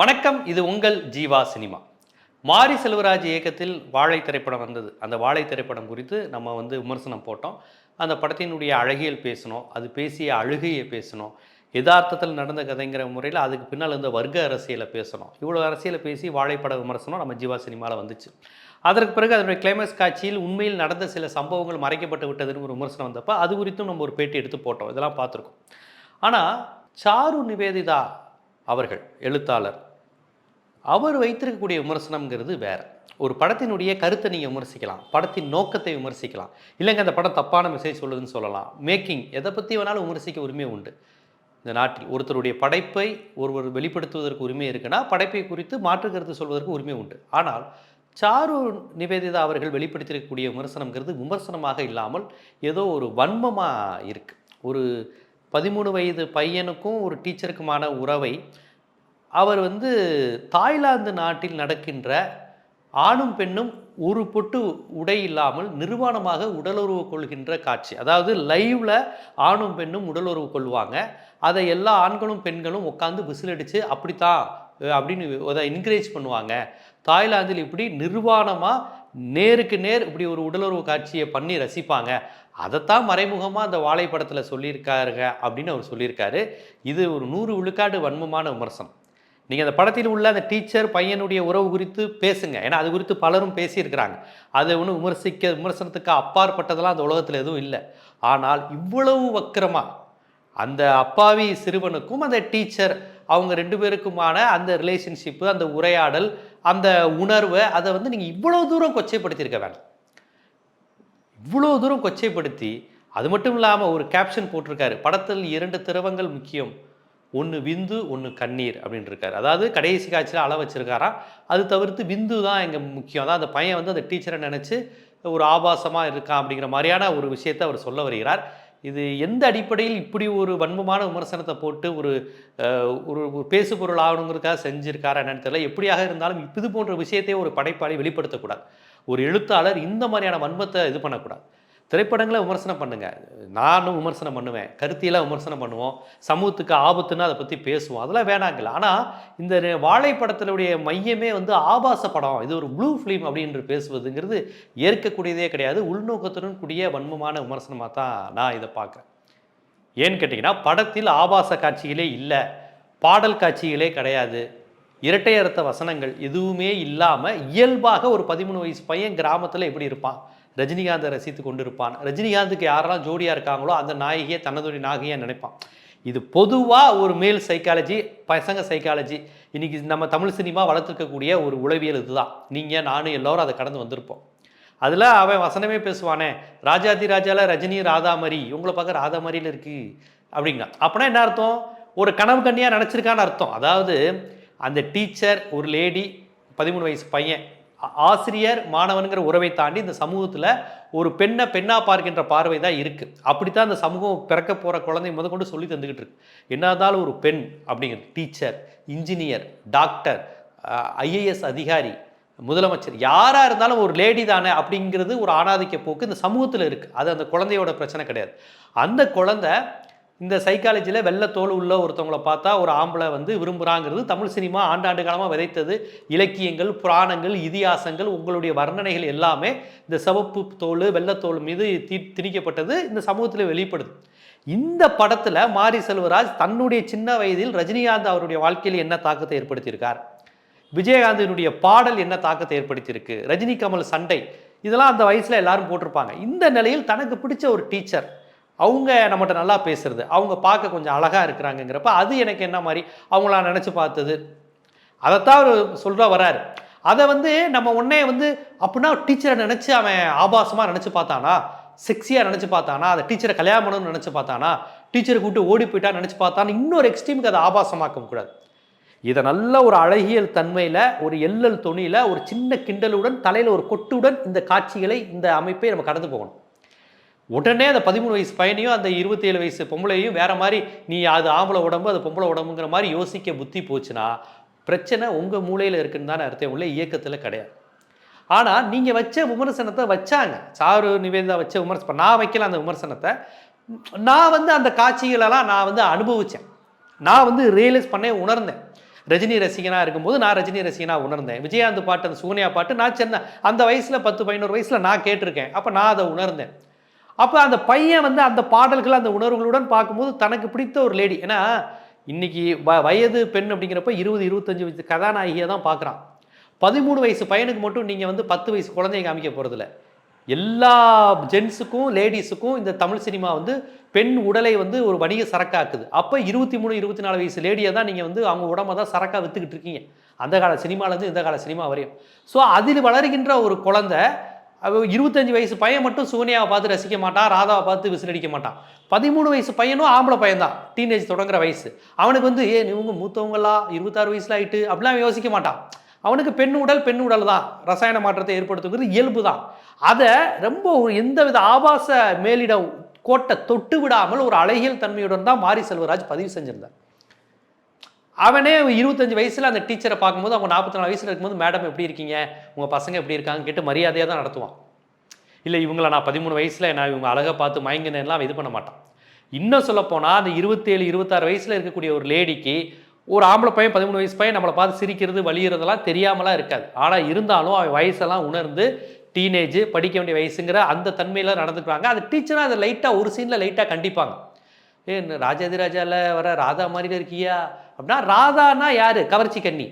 வணக்கம் இது உங்கள் ஜீவா சினிமா. மாரி செல்வராஜ் இயக்கத்தில் வாழை திரைப்படம் வந்தது. அந்த வாழை திரைப்படம் குறித்து நம்ம வந்து விமர்சனம் போட்டோம். அந்த படத்தினுடைய அழகியல் பேசணும் அது பேசிய அழுகையை பேசணும் யதார்த்தத்தில் நடந்த கதைங்கிற முறையில் அதுக்கு பின்னால் இருந்த வர்க்க அரசியலை பேசணும் இவ்வளோ அரசியலை பேசி வாழைப்பட விமர்சனம் நம்ம ஜீவா சினிமாவில் வந்துச்சு. அதற்கு பிறகு அதனுடைய கிளைமேக்ஸ் காட்சியில் உண்மையில் நடந்த சில சம்பவங்கள் மறைக்கப்பட்டு விட்டதுன்னு ஒரு விமர்சனம் வந்தப்போ அது குறித்தும் நம்ம ஒரு பேட்டி எடுத்து போட்டோம். இதெல்லாம் பார்த்துருக்கோம். ஆனால் சாரு நிவேதிதா அவர்கள் எழுத்தாளர் அவர் வைத்திருக்கக்கூடிய விமர்சனம்ங்கிறது வேற. ஒரு படத்தினுடைய கருத்தை நீங்கள் விமர்சிக்கலாம். படத்தின் நோக்கத்தை விமர்சிக்கலாம். இல்லைங்க அந்த படம் தப்பான மெசேஜ் சொல்லுதுன்னு சொல்லலாம். மேக்கிங் எதை பற்றி வேணாலும் விமர்சிக்க உரிமை உண்டு. இந்த நாட்டில் ஒருத்தருடைய படைப்பை ஒருவர் வெளிப்படுத்துவதற்கு உரிமை இருக்குன்னா படைப்பை குறித்து மாற்று கருத்து சொல்வதற்கு உரிமை உண்டு. ஆனால் சாரு நிவேதிதா அவர்கள் வெளிப்படுத்தியிருக்கக்கூடிய விமர்சனம்ங்கிறது விமர்சனமாக இல்லாமல் ஏதோ ஒரு வன்மமாக இருக்குது ஒரு பதிமூணு வயது பையனுக்கும் ஒரு டீச்சருக்குமான உறவை அவர் வந்து தாய்லாந்து நாட்டில் நடக்கின்ற ஆணும் பெண்ணும் ஒரு பொட்டு உடை இல்லாமல் நிர்வாணமாக உடலுறவு கொள்கின்ற காட்சி. அதாவது லைவ்ல ஆணும் பெண்ணும் உடலுறவு கொள்வாங்க. அதை எல்லா ஆண்களும் பெண்களும் உட்காந்து விசிலடிச்சு அப்படித்தான் அப்படின்னு அதை என்கரேஜ் பண்ணுவாங்க. தாய்லாந்தில் இப்படி நிர்வாணமாக நேருக்கு நேர் இப்படி ஒரு உடலுறவு காட்சியை பண்ணி ரசிப்பாங்க. அதைத்தான் மறைமுகமாக அந்த வாழைப்படத்தில் சொல்லியிருக்காருங்க அப்படின்னு அவர் சொல்லியிருக்காரு. இது ஒரு நூறு விழுக்காடு வன்மமான விமர்சனம். நீங்கள் அந்த படத்தில் உள்ள அந்த டீச்சர் பையனுடைய உறவு குறித்து பேசுங்க. ஏன்னா அது குறித்து பலரும் பேசியிருக்கிறாங்க. அதை ஒன்றும் விமர்சிக்க விமர்சனத்துக்கு அப்பாற்பட்டதெல்லாம் அந்த உலகத்தில் எதுவும் இல்லை. ஆனால் இவ்வளவு வக்கிரமாக அந்த அப்பாவி சிறுவனுக்கும் அந்த டீச்சர் அவங்க ரெண்டு பேருக்குமான அந்த ரிலேஷன்ஷிப்பு அந்த உரையாடல் அந்த உணர்வை அதை வந்து நீங்கள் இவ்வளோ தூரம் கொச்சைப்படுத்தியிருக்க வேணாம் இவ்வளோ தூரம் கொச்சைப்படுத்தி அது மட்டும் இல்லாமல் ஒரு கேப்ஷன் போட்டிருக்காரு. படத்தில் இரண்டு திரவங்கள் முக்கியம். ஒன்று விந்து ஒன்று கண்ணீர் அப்படின்னு இருக்காரு அதாவது கடைசி காட்சியில் அள வச்சிருக்காராம் அது தவிர்த்து விந்து தான் எங்கள் முக்கியம். அதான் அந்த பையன் வந்து அந்த டீச்சரை நினச்சி ஒரு ஆபாசமாக இருக்கான் அப்படிங்கிற மாதிரியான ஒரு விஷயத்தை அவர் சொல்ல வருகிறார். இது எந்த அடிப்படையில் இப்படி ஒரு வன்மமான விமர்சனத்தை போட்டு ஒரு ஒரு ஒரு பேசு பொருள் ஆகணுங்கிறதுக்காக செஞ்சிருக்காரா என்னன்னு தெரியல. எப்படியாக இருந்தாலும் இது போன்ற விஷயத்தையே ஒரு படைப்பாளி வெளிப்படுத்தக்கூடாது. ஒரு எழுத்தாளர் இந்த மாதிரியான வன்மத்தை இது பண்ணக்கூடாது. திரைப்படங்களை விமர்சனம் பண்ணுங்கள் நானும் விமர்சனம் பண்ணுவேன். கருத்தியெல்லாம் விமர்சனம் பண்ணுவோம். சமூகத்துக்கு ஆபத்துன்னு அதை பற்றி பேசுவோம். அதெல்லாம் வேணாங்கல்ல. ஆனால் இந்த வாழைப்படத்தினுடைய மையமே வந்து ஆபாச படம். இது ஒரு ப்ளூ ஃபிலிம் அப்படின்னு பேசுவதுங்கிறது ஏற்கக்கூடியதே கிடையாது. உள்நோக்கத்துடன் கூடிய வன்மமான விமர்சனமாக தான் நான் இதை பார்க்குறேன். ஏன்னு கேட்டிங்கன்னா படத்தில் ஆபாச காட்சிகளே இல்லை. பாடல் காட்சிகளே கிடையாது. இரட்டை அர்த்த வசனங்கள் எதுவுமே இல்லாமல் இயல்பாக ஒரு பதிமூணு வயசு பையன் கிராமத்தில் எப்படி இருப்பான்? ரஜினிகாந்தை ரசித்து கொண்டிருப்பான். ரஜினிகாந்துக்கு யாரெல்லாம் ஜோடியாக இருக்காங்களோ அந்த நாயகியை தன்னதுடைய நாயகியாக நினைப்பான். இது பொதுவாக ஒரு மேல் சைக்காலஜி பசங்க சைக்காலஜி இன்னைக்கு நம்ம தமிழ் சினிமா வளர்த்துருக்கக்கூடிய ஒரு உளவியல் இதுதான். நீங்கள் நானும் எல்லோரும் அதை கடந்து வந்திருப்போம். அதில் அவன் வசனமே பேசுவானே ராஜாதி ராஜாவில் ரஜினி ராதாமரி இவங்களை பார்க்க ராதாமரியில் இருக்குது அப்படிங்களா அப்படின்னா என்ன அர்த்தம்? ஒரு கனவு கண்ணியாக நினச்சிருக்கான்னு அர்த்தம். அதாவது அந்த டீச்சர் ஒரு லேடி பதிமூணு வயசு பையன் ஆசிரியர் மாணவனுங்கிற உறவை தாண்டி இந்த சமூகத்தில் ஒரு பெண்ணை பெண்ணாக பார்க்கின்ற பார்வை தான் இருக்குது அப்படித்தான் அந்த சமூகம் பிறக்க போகிற குழந்தை முத கொண்டு சொல்லி தந்துக்கிட்டு இருக்கு. என்ன இருந்தாலும் ஒரு பெண் அப்படிங்கிற டீச்சர் இன்ஜினியர் டாக்டர் ஐஏஎஸ் அதிகாரி முதலமைச்சர் யாராக இருந்தாலும் ஒரு லேடி தானே அப்படிங்கிறது ஒரு ஆணாதிக்க போக்கு இந்த சமூகத்தில் இருக்குது அது அந்த குழந்தையோட பிரச்சனை கிடையாது. அந்த குழந்தை இந்த சைக்காலஜியில் வெள்ளத்தோல் உள்ள ஒருத்தவங்களை பார்த்தா ஒரு ஆம்பளை வந்து விரும்புகிறாங்கிறது தமிழ் சினிமா ஆண்டாண்டு காலமாக விதைத்தது. இலக்கியங்கள் புராணங்கள் இதிகாசங்கள் உங்களுடைய வர்ணனைகள் எல்லாமே இந்த சிவப்பு தோல் வெள்ளத்தோல் மீது தி திணிக்கப்பட்டது இந்த சமூகத்தில் வெளிப்படுது. இந்த படத்தில் மாரி செல்வராஜ் தன்னுடைய சின்ன வயதில் ரஜினிகாந்த் அவருடைய வாழ்க்கையில் என்ன தாக்கத்தை ஏற்படுத்தியிருக்கார்? விஜயகாந்தினுடைய பாடல் என்ன தாக்கத்தை ஏற்படுத்தியிருக்கு? ரஜினி கமல் சண்டை இதெல்லாம் அந்த வயசில் எல்லாரும் போட்டிருப்பாங்க. இந்த நிலையில் தனக்கு பிடிச்ச ஒரு டீச்சர் அவங்க நம்மகிட்ட நல்லா பேசுறது. அவங்க பார்க்க கொஞ்சம் அழகாக இருக்கிறாங்கங்கிறப்ப அது எனக்கு என்ன மாதிரி அவங்களா நினச்சி பார்த்தது. அதைத்தான் அவர் சொல்கிறா வராரு. அதை வந்து நம்ம உடனே வந்து அப்படின்னா டீச்சரை நினச்சி அவன் ஆபாசமாக நினச்சி பார்த்தானா? செக்ஸியாக நினச்சி பார்த்தானா? அதை டீச்சரை கல்யாணம் பண்ணணும்னு நினச்சி பார்த்தானா? டீச்சரை கூப்பிட்டு ஓடி போயிட்டா நினச்சி பார்த்தான்னு இன்னொரு எக்ஸ்ட்ரீமுக்கு அதை ஆபாசமாக்க கூடாது. இதை நல்ல ஒரு அழகியல் தன்மையில் ஒரு எல்லல் தொனியில் ஒரு சின்ன கிண்டலுடன் தலையில் ஒரு கொட்டுடன் இந்த காட்சிகளை இந்த அமைப்பை நம்ம கடந்து போகணும். உடனே அந்த பதிமூணு வயசு பையனையும் அந்த இருபத்தேழு வயசு பொம்பளையும் வேற மாதிரி நீ அது ஆம்பளை உடம்பு அது பொம்பளை உடம்புங்கிற மாதிரி யோசிக்க புத்தி போச்சுன்னா பிரச்சனை உங்கள் மூளையில் இருக்குன்னு தானே அர்த்தம் உள்ள இயக்கத்தில் கிடையாது. ஆனால் நீங்கள் வச்ச விமர்சனத்தை வச்சாங்க. சாரு நிவேதா வச்ச விமர்சனம் நான் வைக்கல அந்த விமர்சனத்தை. நான் வந்து அந்த காட்சிகளெல்லாம் நான் வந்து அனுபவித்தேன் நான் வந்து ரியலைஸ் பண்ணே உணர்ந்தேன். ரஜினி ரசிகனாக இருக்கும்போது நான் ரஜினி ரசிகனாக உணர்ந்தேன். விஜயகாந்த் பாட்டு அந்த சூனியா பாட்டு நான் சின்ன அந்த வயசில் பத்து பதினோரு வயசில் நான் கேட்டிருக்கேன். அப்போ நான் அதை உணர்ந்தேன். அப்போ அந்த பையன் வந்து அந்த பாடல்கள் அந்த உணர்வுகளுடன் பார்க்கும்போது தனக்கு பிடித்த ஒரு லேடி ஏன்னா இன்னைக்கு வ வயது பெண் அப்படிங்கிறப்ப இருபது இருபத்தஞ்சு வயசு கதாநாயகியை தான் பார்க்குறான். பதிமூணு வயசு பையனுக்கு மட்டும் நீங்கள் வந்து பத்து வயசு குழந்தைய காமிக்க போகிறதில்ல எல்லா ஜென்ஸுக்கும் லேடிஸுக்கும் இந்த தமிழ் சினிமா வந்து பெண் உடலை வந்து ஒரு வணிக சரக்காக்குது. அப்போ இருபத்தி மூணு இருபத்தி நாலு வயசு லேடியை தான் நீங்கள் வந்து அவங்க உடம்ப தான் சரக்காக விற்றுக்கிட்டு இருக்கீங்க. அந்த கால சினிமாலேருந்து இந்த கால சினிமா வரையும். ஸோ அதில் வளர்கின்ற ஒரு குழந்தை இருபத்தஞ்சி வயசு பையன் மட்டும் சோனியாவை பார்த்து ரசிக்க மாட்டான் ராதாவை பார்த்து விசிலடிக்க மாட்டான் பதிமூணு வயசு பையனும் ஆம்பளை பையன்தான். டீனேஜ் தொடங்குற வயசு. அவனுக்கு வந்து ஏ இவங்க மூத்தவங்களா? இருபத்தாறு வயசுல ஆயிட்டு. அப்படிலாம் அவன் யோசிக்க மாட்டான். அவனுக்கு பெண் உடல் பெண் உடல் தான். ரசாயன மாற்றத்தை ஏற்படுத்துங்கிறது இயல்பு தான். அதை ரொம்ப ஒரு எந்தவித ஆபாச மேலிட கோட்டை தொட்டு விடாமல் ஒரு அழகியல் தன்மையுடன் தான் மாரி செல்வராஜ் பதிவு செஞ்சிருந்தார். அவனே இருபத்தஞ்சு வயசில் அந்த டீச்சரை பார்க்கும்போது அவங்க நாற்பத்தி நாலு வயசில் இருக்கும்போது மேடம் எப்படி இருக்கீங்க? உங்கள் பசங்க எப்படி இருக்காங்க கேட்டு மரியாதையாக தான் நடத்துவான். இல்லை இவங்கள நான் பதிமூணு வயசில் நான் இவங்க அழகாக பார்த்து மயங்கினேன்லாம் இது பண்ண மாட்டான். இன்னும் சொல்லப்போனால் அந்த இருபத்தேழு இருபத்தாறு வயசில் இருக்கக்கூடிய ஒரு லேடிக்கு ஒரு ஆம்பளை பையன் பதிமூணு வயசு பையன் நம்மளை பார்த்து சிரிக்கிறது வலியுறதெல்லாம் தெரியாமலாம் இருக்காது. ஆனால் இருந்தாலும் அவன் வயசெல்லாம் உணர்ந்து டீனேஜ் படிக்க வேண்டிய வயசுங்கிற அந்த தன்மையில் நடந்துக்கிறாங்க அது டீச்சராக அதை லைட்டாக ஒரு சீனில் லைட்டாக கண்டிப்பாங்க. ஏ ராஜாதிராஜாவில் வர ராதா மாதிரி இருக்கியா? அப்படின்னா ராதானா யாரு? கவர்ச்சி கன்னி.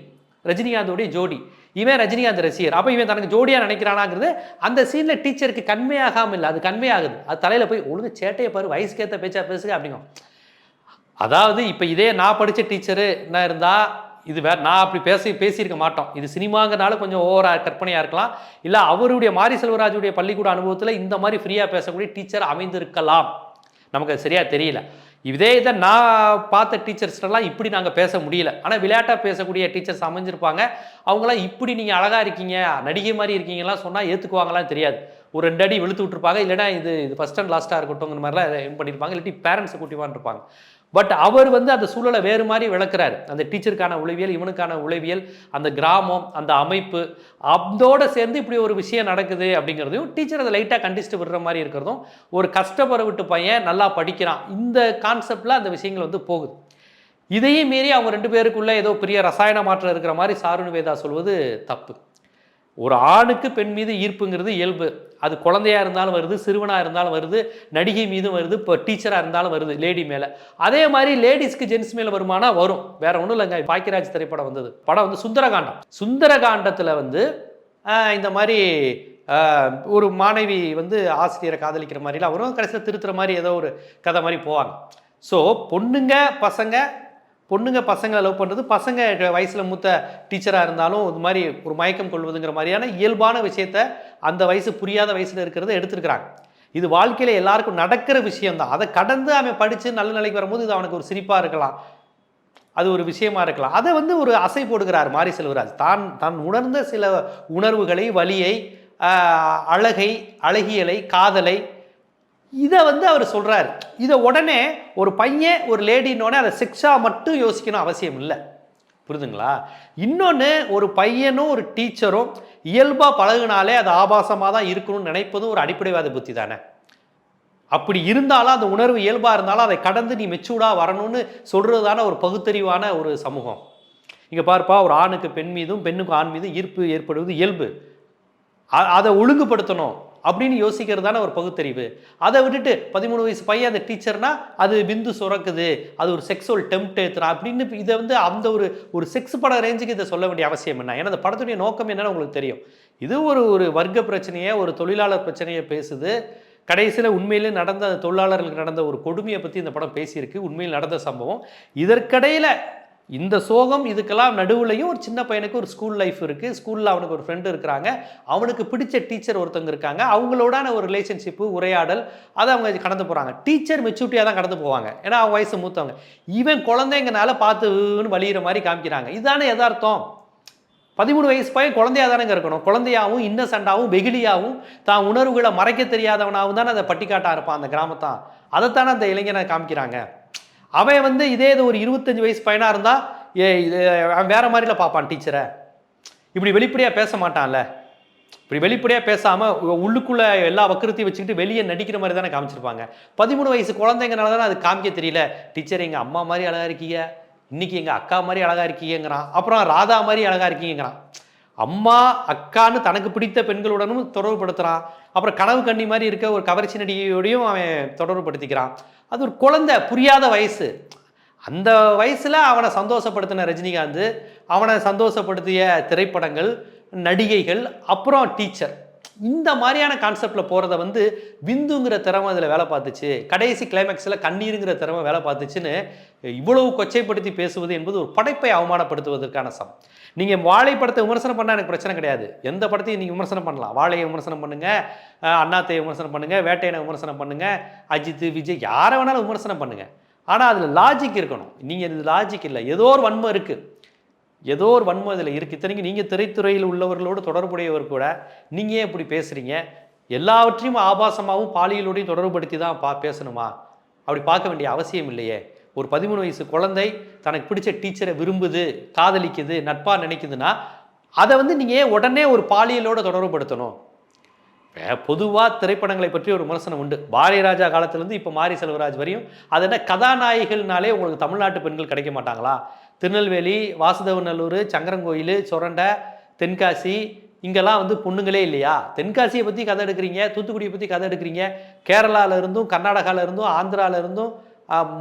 ரஜினிகாந்தோடைய ஜோடி. இவன் ரஜினிகாந்த் ரசிகர். அப்போ இவன் தனக்கு ஜோடியாக நினைக்கிறானாங்கிறது அந்த சீனில் டீச்சருக்கு கண்மையாகாமல் இல்லை. அது கண்மையாகுது. அது தலையில் போய் ஒழுங்கு சேட்டையை பாரு வயசுக்கேற்ற பேச்சா பேசுக அப்படிங்கும். அதாவது இப்போ இதே நான் படித்த டீச்சரு என்ன இருந்தால் இது வேற நான் அப்படி பேசி பேசியிருக்க மாட்டோம். இது சினிமாங்கிறனால கொஞ்சம் ஓவரா கற்பனையாக இருக்கலாம். இல்லை அவருடைய மாரி செல்வராஜுடைய பள்ளிக்கூட அனுபவத்தில் இந்த மாதிரி ஃப்ரீயாக பேசக்கூடிய டீச்சர் அமைந்திருக்கலாம். நமக்கு அது சரியாக தெரியல. இதே இதை நான் பார்த்த டீச்சர்ஸ்லாம் இப்படி நாங்கள் பேச முடியல. ஆனால் விளையாட்டாக பேசக்கூடிய டீச்சர்ஸ் அமைஞ்சிருப்பாங்க. அவங்களாம் இப்படி நீங்கள் அழகாக இருக்கீங்க நடிகை மாதிரி இருக்கீங்கலாம் சொன்னால் ஏற்றுக்குவாங்களான்னு தெரியாது. ஒரு ரெண்டு அடி விழுத்து விட்டுருப்பாங்க. இல்லைனா இது இது ஃபஸ்ட் அண்ட் லாஸ்ட்டாக இருக்கட்டும்ங்கிற மாதிரிலாம் இது பண்ணியிருப்பாங்க இல்லாட்டி பேரண்ட்ஸை கூட்டிவான் இருப்பாங்க பட் அவர் வந்து அந்த சூழலை வேறு மாதிரி விளக்குறாரு. அந்த டீச்சருக்கான உளவியல் இவனுக்கான உளவியல் அந்த கிராமம் அந்த அமைப்பு அதோட சேர்ந்து இப்படி ஒரு விஷயம் நடக்குது அப்படிங்கிறதையும் டீச்சர் அதை லைட்டாக கண்டிச்சுட்டு விடுற மாதிரி இருக்கிறதும் ஒரு கஷ்டப்பட விட்டு பையன் நல்லா படிக்கிறான். இந்த கான்செப்டில் அந்த விஷயங்கள் வந்து போகுது. இதையும் மீறி அவங்க ரெண்டு பேருக்குள்ள ஏதோ பெரிய ரசாயன மாற்றம் இருக்கிற மாதிரி சாருணி வேதா சொல்வது தப்பு. ஒரு ஆணுக்கு பெண் மீது ஈர்ப்புங்கிறது இயல்பு. அது குழந்தையாக இருந்தாலும் வருது சிறுவனாக இருந்தாலும் வருது நடிகை மீதும் வருது இப்போ டீச்சராக இருந்தாலும் வருது லேடி மேலே. அதே மாதிரி லேடிஸ்க்கு ஜென்ஸ் மேலே வருமானா வரும். வேற ஒன்றும் இல்லைங்க. பாக்கியராஜ் திரைப்படம் வந்தது. படம் வந்து சுந்தரகாண்டம். சுந்தரகாண்டத்தில் வந்து இந்த மாதிரி ஒரு மாணவி வந்து ஆசிரியரை காதலிக்கிற மாதிரிலாம் வரும். கடைசியில் திருத்துற மாதிரி ஏதோ ஒரு கதை மாதிரி போவாங்க. ஸோ பொண்ணுங்க பசங்க பொண்ணுங்க பசங்களை லவ் பண்ணுறது பசங்க வயசில் மூத்த டீச்சராக இருந்தாலும் இது மாதிரி ஒரு மயக்கம் கொள்வதுங்கிற மாதிரியான இயல்பான விஷயத்த அந்த வயசு புரியாத வயசில் இருக்கிறத எடுத்துருக்குறாங்க. இது வாழ்க்கையில் எல்லாருக்கும் நடக்கிற விஷயம்தான். அதை கடந்து அவன் படித்து நல்ல நிலைக்கு வரும்போது இது அவனுக்கு ஒரு சிரிப்பாக இருக்கலாம். அது ஒரு விஷயமா இருக்கலாம். அதை வந்து ஒரு அசை போடுகிறார் மாரி செல்வராஜ். தான் தான் உணர்ந்த சில உணர்வுகளை வலியை அழகை அழகியலை காதலை இதை வந்து அவர் சொல்கிறார் இதை உடனே ஒரு பையன் ஒரு லேடின்னொடனே அதை செக்ஸாக மட்டும் யோசிக்கணும் அவசியம் இல்லை. புரிதுங்களா? இன்னொன்று ஒரு பையனும் ஒரு டீச்சரும் இயல்பாக பழகுனாலே அது ஆபாசமாக தான் இருக்கணும்னு நினைப்பதும் ஒரு அடிப்படைவாத புத்தி தானே. அப்படி இருந்தாலும் அந்த உணர்வு இயல்பாக இருந்தாலும் அதை கடந்து நீ மெச்சூர்டாக வரணும்னு சொல்கிறதான ஒரு பகுத்தறிவான ஒரு சமூகம். இங்கே பார்ப்பா ஒரு ஆணுக்கு பெண் மீதும் பெண்ணுக்கு ஆண் மீதும் ஈர்ப்பு ஏற்படுவது இயல்பு. அதை ஒழுங்குபடுத்தணும். அப்படின்னு யோசிக்கிறது தானே ஒரு பகுத்தறிவு. அதை விட்டுட்டு பதிமூணு வயசு பையன் அந்த டீச்சர்னா அது பிந்து சுரக்குது அது ஒரு செக்ஸுவல் டெம்ட் ஏற்றுனா அப்படின்னு இதை வந்து அந்த ஒரு ஒரு செக்ஸ் பட ரேஞ்சுக்கு இதை சொல்ல வேண்டிய அவசியம் என்ன? ஏன்னா அந்த படத்துடைய நோக்கம் என்னன்னு உங்களுக்கு தெரியும். இது ஒரு ஒரு வர்க்க பிரச்சனையை ஒரு தொழிலாளர் பிரச்சனையை பேசுது. கடைசியில் உண்மையிலே நடந்த தொழிலாளர்களுக்கு நடந்த ஒரு கொடுமையை பற்றி இந்த படம் பேசியிருக்கு. உண்மையில் நடந்த சம்பவம். இதற்கிடையில் இந்த சோகம் இதுக்கெல்லாம் நடுவுலையும் ஒரு சின்ன பையனுக்கு ஒரு ஸ்கூல் லைஃப் இருக்குது ஸ்கூலில் அவனுக்கு ஒரு ஃப்ரெண்டு இருக்கிறாங்க. அவனுக்கு பிடிச்ச டீச்சர் ஒருத்தங்க இருக்காங்க. அவங்களோடான ஒரு ரிலேஷன்ஷிப்பு உரையாடல் அதை அவங்க கடந்து போகிறாங்க டீச்சர் மெச்சூரிட்டியாக தான் கடந்து போவாங்க. ஏன்னா அவன் வயசு மூத்தவங்க. ஈவன் குழந்தைங்கனால பார்த்துன்னு வழியிற மாதிரி காமிக்கிறாங்க. இதுதானே எதார்த்தம் பதிமூணு வயசு பையன் குழந்தையா தானேங்க இருக்கணும். குழந்தையாகவும் இன்னசென்டாவும் வெகுளியாகவும் தான் உணர்வுகளை மறைக்க தெரியாதவனாகவும் தானே அதை பட்டிக்காட்டாக இருப்பான் அந்த கிராமத்தான். அதைத்தானே அந்த இளைஞனை காமிக்கிறாங்க. அவன் வந்து இதே இது ஒரு இருபத்தஞ்சி வயசு பையனாக இருந்தால் ஏ இது அவன் வேற மாதிரில பார்ப்பான் டீச்சரை இப்படி வெளிப்படையாக பேச மாட்டான்ல. இப்படி வெளிப்படையாக பேசாமல் உள்ளுக்குள்ளே எல்லா வக்கரத்தையும் வச்சுக்கிட்டு வெளியே நடிக்கிற மாதிரி தானே காமிச்சிருப்பாங்க. பதிமூணு வயசு குழந்தைங்கனால தானே அது காமிக்க தெரியல. டீச்சர் எங்கள் அம்மா மாதிரி அழகா இருக்கீங்க. இன்னைக்கு எங்கள் அக்கா மாதிரி அழகா இருக்கீங்கிறான் அப்புறம் ராதா மாதிரி அழகா இருக்கீங்கிறான் அம்மா அக்கான்னு தனக்கு பிடித்த பெண்களுடனும் தொடர்புபடுத்துகிறான் அப்புறம் கனவு கண்ணி மாதிரி இருக்க ஒரு கவர்ச்சி நடிகையோடையும் அவன் தொடர்புபடுத்திக்கிறான். அது ஒரு குழந்தை புரியாத வயசு. அந்த வயசில் அவனை சந்தோஷப்படுத்தின ரஜினிகாந்த் அவனை சந்தோஷப்படுத்திய திரைப்படங்கள் நடிகைகள் அப்புறம் டீச்சர். இந்த மாதிரியான கான்செப்டில் போகிறத வந்து விந்துங்கிற திறமை அதில் வேலை பார்த்துச்சு. கடைசி கிளைமேக்ஸில் கண்ணீருங்கிற திறமை வேலை பார்த்துச்சுன்னு இவ்வளவு கொச்சைப்படுத்தி பேசுவது என்பது ஒரு படைப்பை அவமானப்படுத்துவதற்கான சம். நீங்கள் வாழை படத்தை விமர்சனம் பண்ணால் எனக்கு பிரச்சனை கிடையாது. எந்த படத்தையும் நீங்கள் விமர்சனம் பண்ணலாம். வாழையை விமர்சனம் பண்ணுங்கள் அண்ணாத்தையை விமர்சனம் பண்ணுங்கள் வேட்டையனை விமர்சனம் பண்ணுங்கள் அஜித் விஜய் யாரை வேணாலும் விமர்சனம் பண்ணுங்கள் ஆனால் அதில் லாஜிக் இருக்கணும். நீங்கள் இது லாஜிக் இல்லை. ஏதோ ஒரு வன்மம் இருக்குது ஏதோ ஒரு வன்மம் இதில் இருக்குது இத்தனைக்கு நீங்கள் திரைத்துறையில் உள்ளவர்களோடு தொடர்புடையவர் கூட நீங்கள் இப்படி பேசுகிறீங்க எல்லாவற்றையும் ஆபாசமாகவும் பாலியலோடையும் தொடர்புபடுத்தி தான் பா பேசணுமா? அப்படி பார்க்க வேண்டிய அவசியம் இல்லையே. ஒரு பதிமூணு வயசு குழந்தை தனக்கு பிடிச்ச டீச்சரை விரும்புது காதலிக்குது நட்பாக நினைக்குதுன்னா அதை வந்து நீங்கள் ஏன் உடனே ஒரு பாலியலோடு தொடர்புபடுத்தணும்? பொதுவாக திரைப்படங்களை பற்றி ஒரு விமர்சனம் உண்டு. பாரதி ராஜா காலத்திலேருந்து இப்போ மாரி செல்வராஜ் வரையும் அது என்ன கதாநாயகிகள்னாலே உங்களுக்கு தமிழ்நாட்டு பெண்கள் கிடைக்க மாட்டாங்களா? திருநெல்வேலி வாசுதேவநல்லூர் சங்கரங்கோயில் சுரண்டை தென்காசி இங்கெல்லாம் வந்து பொண்ணுங்களே இல்லையா? தென்காசியை பற்றி கதை எடுக்கிறீங்க தூத்துக்குடியை பற்றி கதை எடுக்கிறீங்க. கேரளால இருந்தும் கர்நாடகால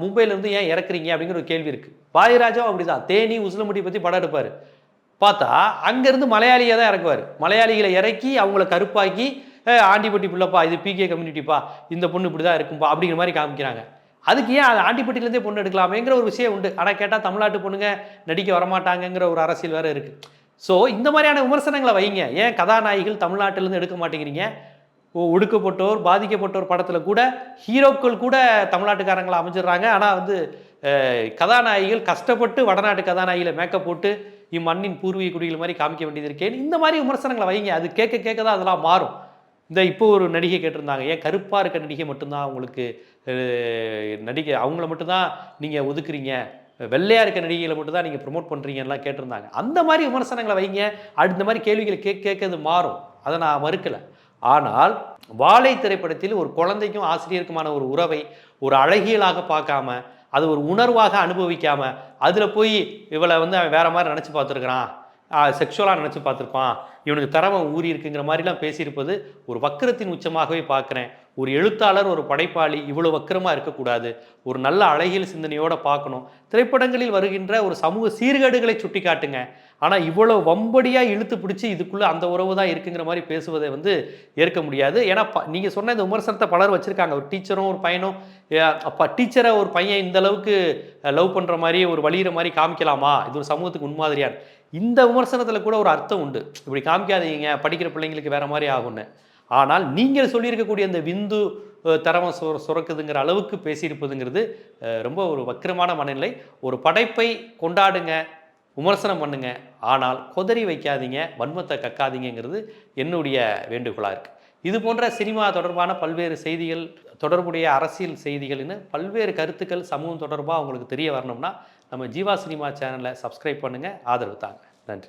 மும்பையிலேருந்து ஏன் இறக்குறீங்க அப்படிங்கிற ஒரு கேள்வி இருக்குது பாரதிராஜாவும் அப்படிதான். தேனி உசிலம்பட்டி பற்றி படம் எடுப்பார். பார்த்தா அங்கேருந்து மலையாளியை தான் இறக்குவார் மலையாளிகளை இறக்கி அவங்கள கருப்பாக்கி ஆண்டிப்பட்டி பிள்ளைப்பா இது பிகே கம்யூனிட்டிப்பா இந்த பொண்ணு இப்படி தான் இருக்கும்பா அப்படிங்கிற மாதிரி காமிக்கிறாங்க. அதுக்கு ஏன் அது ஆண்டிப்பட்டிலேருந்தே பொண்ணு எடுக்கலாமேங்கிற ஒரு விஷயம் உண்டு. ஆனால் கேட்டால் தமிழ்நாட்டு பொண்ணுங்க நடிக்க வரமாட்டாங்கங்கிற ஒரு அரசியல் வேறு இருக்குது ஸோ இந்த மாதிரியான விமர்சனங்களை வைங்க. ஏன் கதாநாயகிகள் தமிழ்நாட்டிலேருந்து எடுக்க மாட்டேங்கிறீங்க? ஒடுக்கப்பட்டோர் பாதிக்கப்பட்டோர் படத்தில் கூட ஹீரோக்கள் கூட தமிழ்நாட்டுக்காரங்களை அமைஞ்சிடுறாங்க ஆனால் வந்து கதாநாயகிகள் கஷ்டப்பட்டு வடநாட்டு கதாநாயகிகளை மேக்கப் போட்டு இம்மண்ணின் பூர்வீக குடிகள் மாதிரி காமிக்க வேண்டியது இருக்கேன் இந்த மாதிரி விமர்சனங்களை வைங்க. அது கேட்க கேட்க தான் அதெல்லாம் மாறும். இந்த இப்போ ஒரு நடிகை கேட்டிருந்தாங்க. ஏன் கருப்பாக இருக்க நடிகை மட்டும்தான் உங்களுக்கு நடிகை அவங்கள மட்டும்தான் நீங்கள் ஒதுக்குறீங்க? வெள்ளையாக இருக்க நடிகைகளை மட்டும்தான் நீங்கள் ப்ரொமோட் பண்ணுறீங்கலாம் கேட்டிருந்தாங்க. அந்த மாதிரி விமர்சனங்களை வைங்க. அடுத்த மாதிரி கேள்விகளை கேட்க கேட்க அது மாறும். அதை நான் மறுக்கலை. ஆனால் வாழை திரைப்படத்தில் ஒரு குழந்தைக்கும் ஆசிரியருக்குமான ஒரு உறவை ஒரு அழகியலாக பார்க்காம அது ஒரு உணர்வாக அனுபவிக்காம அதில் போய் இவளை வந்து அவன் வேற மாதிரி நினச்சி பார்த்துருக்குறான். செக்ஷுவலாக நினச்சி பார்த்துருப்பான். இவனுக்கு தரவன் ஊறி இருக்குங்கிற மாதிரிலாம் பேசியிருப்பது ஒரு வக்கரத்தின் உச்சமாகவே பார்க்குறேன். ஒரு எழுத்தாளர் ஒரு படைப்பாளி இவ்வளோ வக்கரமாக இருக்கக்கூடாது. ஒரு நல்ல அழகியல் சிந்தனையோடு பார்க்கணும். திரைப்படங்களில் வருகின்ற ஒரு சமூக சீர்கேடுகளை சுட்டி காட்டுங்க ஆனால் இவ்வளோ வம்படியாக இழுத்து பிடிச்சி இதுக்குள்ளே அந்த உறவு தான் இருக்குங்கிற மாதிரி பேசுவதை வந்து ஏற்க முடியாது. ஏன்னா ப நீங்கள் சொன்ன இந்த விமர்சனத்தை பலர் வச்சுருக்காங்க. ஒரு டீச்சரும் ஒரு பையனும் அப்போ டீச்சரை ஒரு பையன் இந்த அளவுக்கு லவ் பண்ணுற மாதிரி ஒரு வழியிற மாதிரி காமிக்கலாமா? இது ஒரு சமூகத்துக்கு முன்மாதிரியான இந்த விமர்சனத்தில் கூட ஒரு அர்த்தம் உண்டு. இப்படி காமிக்காதீங்க படிக்கிற பிள்ளைங்களுக்கு வேறு மாதிரி ஆகும்னு. ஆனால் நீங்கள் சொல்லியிருக்கக்கூடிய அந்த விந்து தரவம் சுர சுரக்குதுங்கிற அளவுக்கு பேசியிருப்பதுங்கிறது ரொம்ப ஒரு வக்கிரமான மனநிலை. ஒரு படைப்பை கொண்டாடுங்க. விமர்சனம் பண்ணுங்க. ஆனால் கொதறி வைக்காதீங்க வன்மத்தை கக்காதீங்கிறது என்னுடைய வேண்டுகோளாக இருக்குது இது போன்ற சினிமா தொடர்பான பல்வேறு செய்திகள் தொடர்புடைய அரசியல் செய்திகள்னு பல்வேறு கருத்துக்கள் சமூகம் தொடர்பாக உங்களுக்கு தெரிய வரணும்னா நம்ம ஜீவா சினிமா சேனலை சப்ஸ்கிரைப் பண்ணுங்கள் ஆதரவு தாங்க. நன்றி.